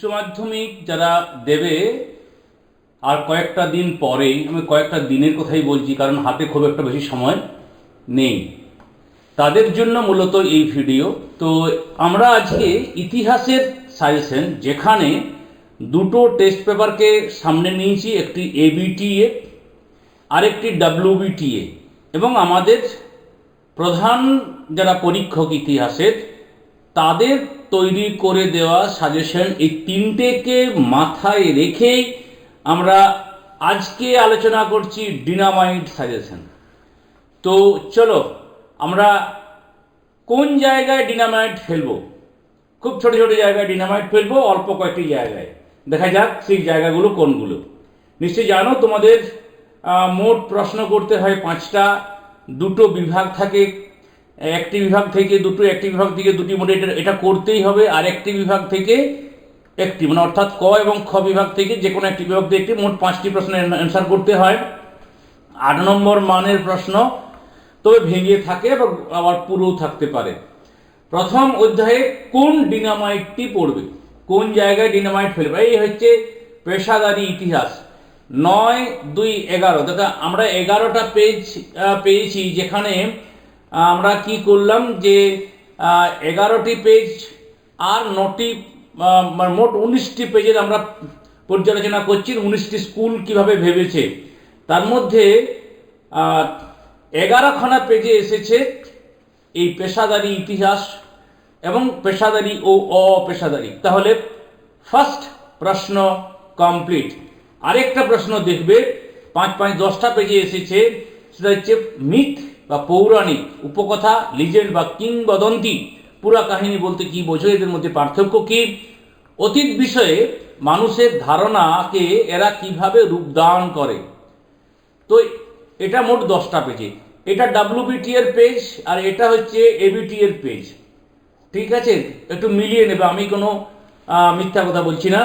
উচ্চ মাধ্যমিক যারা দেবে, আর কয়েকটা দিন পরেই, আমি কয়েকটা দিনের কথাই বলছি, কারণ হাতে খুব একটা বেশি সময় নেই। তাদের জন্য মূলত এই ভিডিও। তো আমরা আজকে ইতিহাসের সাজেশন যেখানে দুটো টেস্ট পেপারকে সামনে নিয়েছি, একটি এবিটিএ আরেকটি ডাব্লিউবিটিএ এবং আমাদের প্রধান যারা পরীক্ষক ইতিহাসের, তাদের তৈরি করে দেওয়া সাজেশন এই তিনটেকে মাথায় রেখেই আমরা আজকে আলোচনা করছি ডিনামাইট সাজেশন তো চলো, আমরা কোন জায়গায় ডিনামাইট ফেলব? খুব ছোট ছোট জায়গায় ডিনামাইট ফেলব, অল্প কয়েকটি জায়গায়। দেখা যাক সেই জায়গাগুলো কোনগুলো। নিশ্চয়ই জানো তোমাদের মোট প্রশ্ন করতে হয় পাঁচটা, দুটো বিভাগ থাকে একটি বিভাগ থেকে দুটো একটি বিভাগ থেকে দুটি মোটে এটা এটা করতেই হবে। আর একটি বিভাগ থেকে একটি মানে অর্থাৎ ক এবং খ বিভাগ থেকে যে কোনো একটি বিভাগ থেকে একটি মোট পাঁচটি প্রশ্নের অ্যান্সার করতে হয়। আট নম্বর মানের প্রশ্ন, তবে ভেঙে থাকে এবং আবার পুরো থাকতে পারে। প্রথম অধ্যায়ে কোন ডিনামাইটটি পড়বে? কোন জায়গায় ডিনামাইট ফেলবে? এই হচ্ছে পেশাদারি ইতিহাস। নয় দুই এগারো দেখা আমরা এগারোটা পেজ পেয়েছি যেখানে আমরা কি করলাম যে এগারোটি পেজ আর নটি মানে মোট উনিশটি পেজের আমরা পর্যালোচনা করছি উনিশটি স্কুল কীভাবে ভেবেছে। তার মধ্যে এগারোখানা পেজে এসেছে এই পেশাদারি ইতিহাস এবং পেশাদারি ও অপেশাদারি। তাহলে ফার্স্ট প্রশ্ন কমপ্লিট আরেকটা প্রশ্ন দেখবে, পাঁচ পাঁচ দশটা পেজে এসেছে, সেটা হচ্ছে মিথ বা পৌরাণিক উপকথা লিজেন্ড বা কিংবদন্তি, পুরা কাহিনী বলতে কি বোঝো এদের মধ্যে পার্থক্য কি? অতীত বিষয়ে মানুষের ধারণাকে এরা কীভাবে রূপদান করে? তো এটা মোট দশটা পেজে এটা ডাব্লিউবিটি এর পেজ আর এটা হচ্ছে এবিটি এর পেজ ঠিক আছে? একটু মিলিয়ে নেবে, আমি কোনো মিথ্যা কথা বলছি না।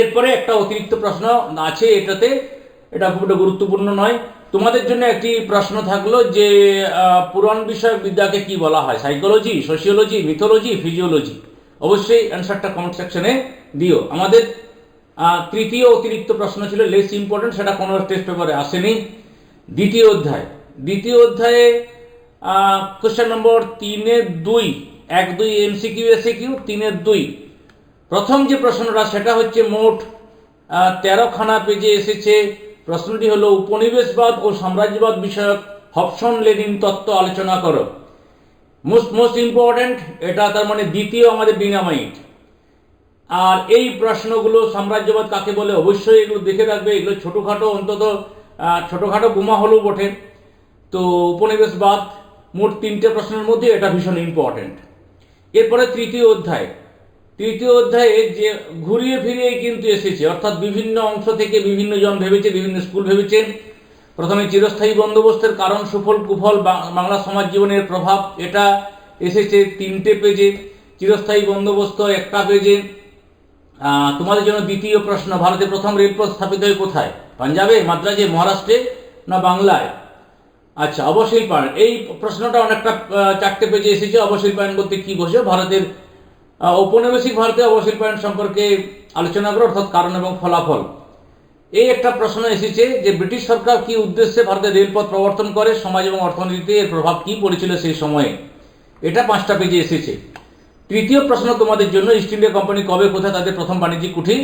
এরপরে একটা অতিরিক্ত প্রশ্ন আছে এটাতে। এটা খুব একটা গুরুত্বপূর্ণ নয়। তোমাদের জন্য একটি প্রশ্ন থাকল যে পুরাণ বিষয়ক বিদ্যাকে কি বলা হয়? সাইকোলজি সোশিওলজি মিথোলজি ফিজিওলজি অবশ্যই অ্যান্সারটা কমেন্ট সেকশনে দিও। আমাদের তৃতীয় অতিরিক্ত প্রশ্ন ছিল লেস ইম্পর্টেন্ট সেটা কোনো টেস্ট পেপারে আসেনি। দ্বিতীয় অধ্যায়। দ্বিতীয় অধ্যায়ে কোশ্চেন নম্বর তিনের দুই, এক, দুই এমসিকিউ এসে কিউ তিনের দুই। প্রথম যে প্রশ্নটা, সেটা হচ্ছে মোট তেরোখানা পেজে এসেছে। প্রশ্নটি হলো, উপনিবেশবাদ ও সাম্রাজ্যবাদ বিষয়ক হবসন লেনিন তত্ত্ব আলোচনা করো। মোস্ট মোস্ট ইম্পর্ট্যান্ট, এটা তার মানে দ্বিতীয় আমাদের ডিনামাইট। আর এই প্রশ্নগুলো সাম্রাজ্যবাদ কাকে বলে? অবশ্যই এগুলো দেখে রাখবে এগুলো ছোটোখাটো, অন্তত ছোটোখাটো বোমা হলেও বটে। তো উপনিবেশবাদ মোট তিনটে প্রশ্নের মধ্যে এটা ভীষণ ইম্পর্ট্যান্ট। এরপরে তৃতীয় অধ্যায়। তৃতীয় অধ্যায়ে যে ঘুরিয়ে ফিরিয়ে কিন্তু এসেছে, অর্থাৎ বিভিন্ন অংশ থেকে বিভিন্ন জন ভেবেছে, বিভিন্ন স্কুল ভেবেছে, প্রথমে চিরস্থায়ী বন্দোবস্তের কারণ, সুফল, কুফল বাংলা সমাজ জীবনের প্রভাব, এটা এসেছে তিনটে পেজে, চিরস্থায়ী বন্দোবস্ত একটা পেজে। তোমাদের জন্য দ্বিতীয় প্রশ্ন, ভারতে প্রথম রেলপথ স্থাপিত হয় কোথায়? পাঞ্জাবে, মাদ্রাজে, মহারাষ্ট্রে, না বাংলায়? আচ্ছা অবশিল্পায়ন এই প্রশ্নটা অনেকটা চারটে পেজে এসেছে অবশিল্পায়ন বলতে কি বসে? ভারতের ঔপনিবেশিক ভারতে অবশিল্পায়ন সম্পর্কে আলোচনা করো অর্থাৎ কারণ এবং ফলাফল। এই একটা প্রশ্ন এসেছে যে ব্রিটিশ সরকার কি উদ্দেশ্যে ভারতের রেলপথ প্রবর্তন করে, সমাজ এবং অর্থনীতিতে এর প্রভাব কি পড়েছিল সেই সময়ে? এটা পাঁচটা পেজে এসেছে। তৃতীয় প্রশ্ন তোমাদের জন্য ইস্ট ইন্ডিয়া কোম্পানি কবে, কোথায় তাদের প্রথম বাণিজ্যিক কুঠি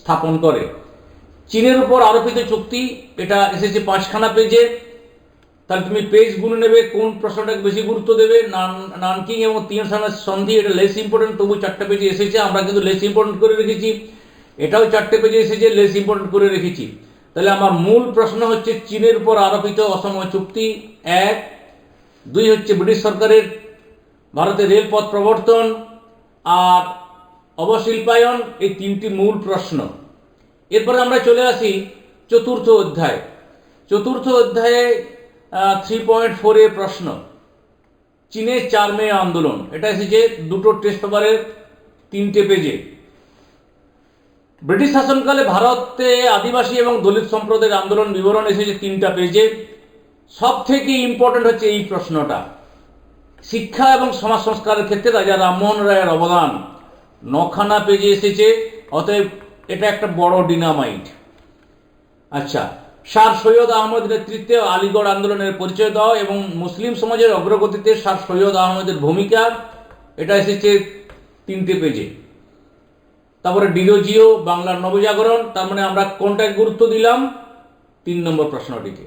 স্থাপন করে? চীনের উপর আরোপিত চুক্তি, এটা এসেছে পাঁচখানা পেজে তাহলে তুমি পেজ গুনে নেবে, কোন প্রশ্নটাকে বেশি গুরুত্ব দেবে, নান, নানকিং এবং তিন সালের সন্ধি, এটা লেস ইম্পর্টেন্ট তবু চারটে পেজে এসেছে, আমরা কিন্তু লেস ইম্পর্টেন্ট করে রেখেছি। এটাও চারটে পেজে এসেছে লেস ইম্পর্টেন্ট করে রেখেছি। তাহলে আমার মূল প্রশ্ন হচ্ছে, চীনের উপর আরোপিত অসম চুক্তি, এক। দুই হচ্ছে, ব্রিটিশ সরকারের ভারতের রেলপথ প্রবর্তন, আর অবশিল্পায়ন, এই তিনটি মূল প্রশ্ন। এরপরে আমরা চলে আসি চতুর্থ অধ্যায়। চতুর্থ অধ্যায়ে থ্রি পয়েন্ট ফোরে প্রশ্ন। চীনের চার মে আন্দোলন। এটা এসেছে দুটো টেস্ট পেপারের তিনটে পেজে ব্রিটিশ শাসনকালে ভারতে আদিবাসী এবং দলিত সম্প্রদায়ের আন্দোলন বিবরণ এসেছে তিনটা পেজে সব থেকে ইম্পর্টেন্ট হচ্ছে এই প্রশ্নটা। শিক্ষা এবং সমাজ সংস্কারের ক্ষেত্রে রাজা রামমোহন রায়ের অবদান। নখানা পেজে এসেছে, অতএব এটা একটা বড় ডিনামাইট আচ্ছা স্যার সৈয়দ আহমদ নেতৃত্বে আলিগড় আন্দোলনের পরিচয় দাও এবং মুসলিম সমাজের অগ্রগতিতে স্যার সৈয়দ আহমদের ভূমিকা, এটা এসেছে তিনটে পেজে। তারপরে ডিরোজিও বাংলার নবজাগরণ, তার মানে আমরা কোনটায় গুরুত্ব দিলাম তিন নম্বর প্রশ্নটিকে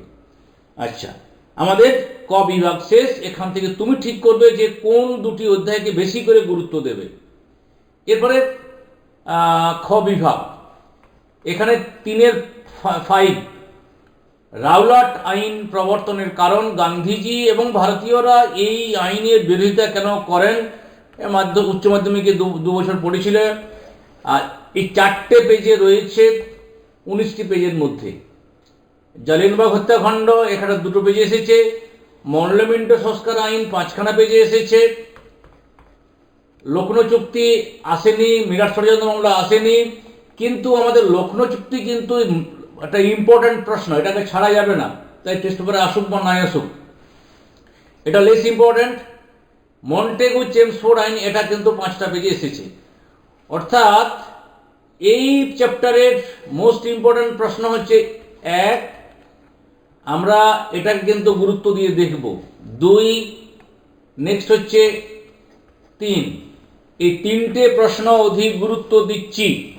আচ্ছা আমাদের ক বিভাগ শেষ, এখান থেকে তুমি ঠিক করবে যে কোন দুটি অধ্যায়কে বেশি করে গুরুত্ব দেবে। এরপরে খ বিভাগ। এখানে তিনের ফাইভ রাওলাট আইন প্রবর্তনের কারণ গান্ধীজি এবং ভারতীয়রা এই আইনের বিরোধিতা কেন করেন? এ মাধ্য উচ্চ মাধ্যমিকে দু বছর পড়েছিল। আর এই চারটে পেজে রয়েছে উনিশটি পেজের মধ্যে। জালিনবাগ হত্যাকাণ্ড এখানে দুটো পেজে এসেছে। মল্লমিন্ট সংস্কার আইন, পাঁচখানা পেজে এসেছে। লক্ষ্ণৌ চুক্তি আসেনি মিরাট ষড়যন্ত্র মামলা আসেনি। কিন্তু আমাদের লক্ষ্ণৌ চুক্তি কিন্তু একটা ইম্পর্ট্যান্ট প্রশ্ন, এটাকে ছাড়া যাবে না। তাই টেস্ট পেপারে আসুক বা নাই আসুক। এটা লেস ইম্পর্ট্যান্ট মন্টেগু চেমসফোর্ড আইন, এটা কিন্তু পাঁচটা পেজে এসেছে। অর্থাৎ, এই চ্যাপ্টারের মোস্ট ইম্পর্ট্যান্ট প্রশ্ন হচ্ছে, এক, আমরা এটাকে কিন্তু গুরুত্ব দিয়ে দেখব। দুই নেক্সট হচ্ছে, তিন। এই তিনটে প্রশ্ন অধিক গুরুত্ব দিচ্ছি।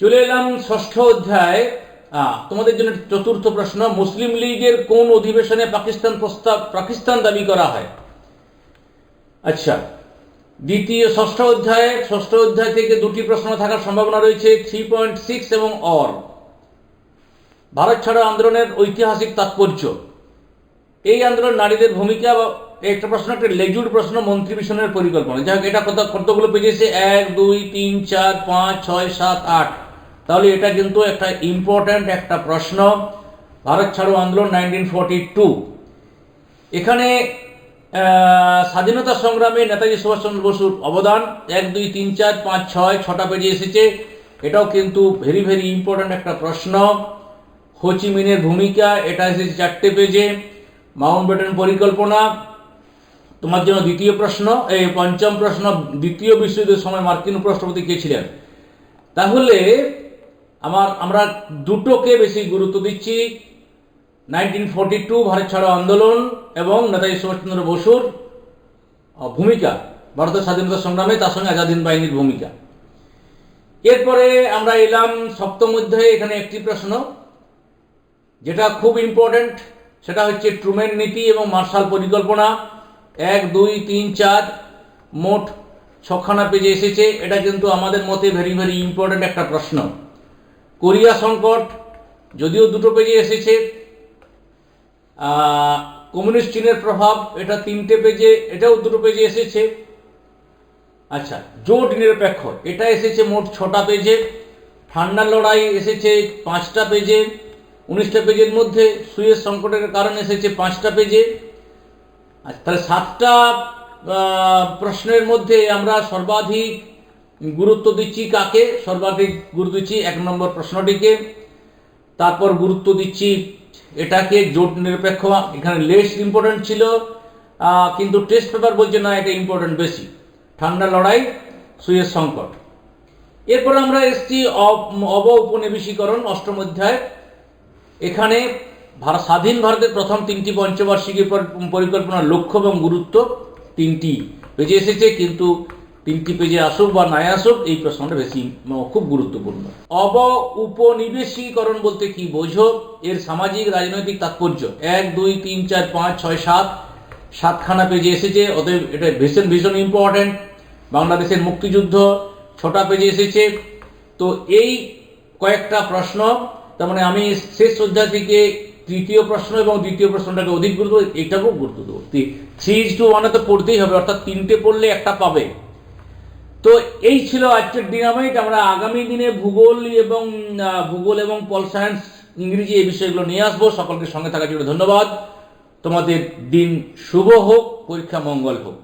চলে এলাম ষষ্ঠ অধ্যায়। তোমাদের জন্য চতুর্থ প্রশ্ন, মুসলিম লীগের কোন অধিবেশনে পাকিস্তান প্রস্তাব, পাকিস্তান দাবি করা হয়? আচ্ছা দ্বিতীয় ষষ্ঠ অধ্যায়ে, ষষ্ঠ অধ্যায় থেকে দুটি প্রশ্ন থাকার সম্ভাবনা রয়েছে থ্রি পয়েন্ট সিক্স এবং অর ভারত ছাড়ো আন্দোলনের ঐতিহাসিক তাৎপর্য। এই আন্দোলন নারীদের ভূমিকা বা, একটা প্রশ্ন, একটা লেজুর প্রশ্ন, মন্ত্রী মিশনের পরিকল্পনা। যাই হোক, এটা কত, কতগুলো পেজে এসে এক, দুই, তিন, চার, পাঁচ, ছয়, সাত, আট। তাহলে এটা কিন্তু একটা ইম্পর্ট্যান্ট একটা প্রশ্ন। ভারত ছাড়ো আন্দোলন নাইনটিন ফর্টি টু এখানে স্বাধীনতা সংগ্রামে নেতাজি সুভাষচন্দ্র বসুর অবদান, এক, দুই, তিন, চার, পাঁচ, ছয়, ছটা পেজে এসেছে। এটাও কিন্তু ভেরি ভেরি ইম্পর্ট্যান্ট একটা প্রশ্ন। হোচিমিনের ভূমিকা, এটা এসেছে চারটে পেজে। মাউন্ট পরিকল্পনা, তোমার জন্য দ্বিতীয় প্রশ্ন এই পঞ্চম প্রশ্ন, দ্বিতীয় বিশ্বযুদ্ধের সময় মার্কিন উপরাষ্ট্রপতি কে ছিলেন? তাহলে আমার, আমরা দুটোকে বেশি গুরুত্ব দিচ্ছি। নাইনটিন ফর্টি টু ভারত ছাড়ো আন্দোলন এবং নেতাজি সুভাষচন্দ্র বসুর ভূমিকা, ভারতের স্বাধীনতা সংগ্রামে তার সঙ্গে আজাদিন বাহিনীর ভূমিকা। এরপরে আমরা এলাম সপ্তম অধ্যায়ে, এখানে একটি প্রশ্ন, যেটা খুব ইম্পর্ট্যান্ট সেটা হচ্ছে ট্রুমেন নীতি এবং মার্শাল পরিকল্পনা। এক, দুই, তিন, চার, মোট ছখানা পেজে এসেছে। এটা কিন্তু আমাদের মতে ভেরি ভেরি ইম্পর্ট্যান্ট একটা প্রশ্ন। কোরিয়া সংকট, যদিও দুটো পেজে এসেছে কমিউনিস্ট চীনের প্রভাব, এটা তিনটে পেজে, এটাও দুটো পেজে এসেছে। আচ্ছা জোট নিরপেক্ষ, এটা এসেছে মোট ছটা পেজে, ঠান্ডার লড়াই এসেছে পাঁচটা পেজে, উনিশটা পেজের মধ্যে সুয়েজ সংকটের কারণ এসেছে পাঁচটা পেজে। আচ্ছা তাহলে সাতটা প্রশ্নের মধ্যে আমরা সর্বাধিক গুরুত্ব দিচ্ছি কাকে? সর্বাধিক গুরুত্ব দিচ্ছি এক নম্বর প্রশ্নটিকে। তারপর গুরুত্ব দিচ্ছি এটাকে, জোট নিরপেক্ষ, এখানে লেস ইম্পর্টেন্ট ছিল কিন্তু টেস্ট পেপার বলছে না, এটা ইম্পর্টেন্ট বেশি। ঠান্ডা লড়াই, সুয়ের সংকট। এরপর আমরা এসছি অব- উপনিবেশীকরণ, অষ্টম অধ্যায়। এখানে ভারত স্বাধীন ভারতের প্রথম তিনটি পঞ্চবার্ষিকী পর- পরিকল্পনার লক্ষ্য এবং গুরুত্ব তিনটি। বেঁচে এসেছে, কিন্তু তিনটি পেজে আসুক বা নাই আসুক, এই প্রশ্নটা বেশি খুব গুরুত্বপূর্ণ। অব উপনিবেশীকরণ বলতে কি বোঝো? এর সামাজিক, রাজনৈতিক তাৎপর্য। এক, দুই, তিন, চার, পাঁচ, ছয়, সাত, সাতখানা পেজে এসেছে, অতএব এটা ভীষণ ভীষণ ইম্পর্ট্যান্ট বাংলাদেশের মুক্তিযুদ্ধ ছটা পেজে এসেছে। তো এই কয়েকটা প্রশ্ন, তার মানে আমি শেষ অধ্যায় থেকে তৃতীয় প্রশ্ন এবং দ্বিতীয় প্রশ্নটাকে অধিক গুরুত্ব এটাকেও গুরুত্ব দেবো। থ্রি ইজ টু ওয়ানে তো পড়তেই হবে, অর্থাৎ তিনটে পড়লে একটা পাবে। তো এই ছিল আজকের ডিনামাইট আমরা আগামী দিনে ভূগোল এবং ভূগোল এবং পল সায়েন্স ইংরেজি এই বিষয়গুলো নিয়ে আসব। সকলকে সঙ্গে থাকার জন্য ধন্যবাদ। তোমাদের দিন শুভ হোক, পরীক্ষা মঙ্গল হোক।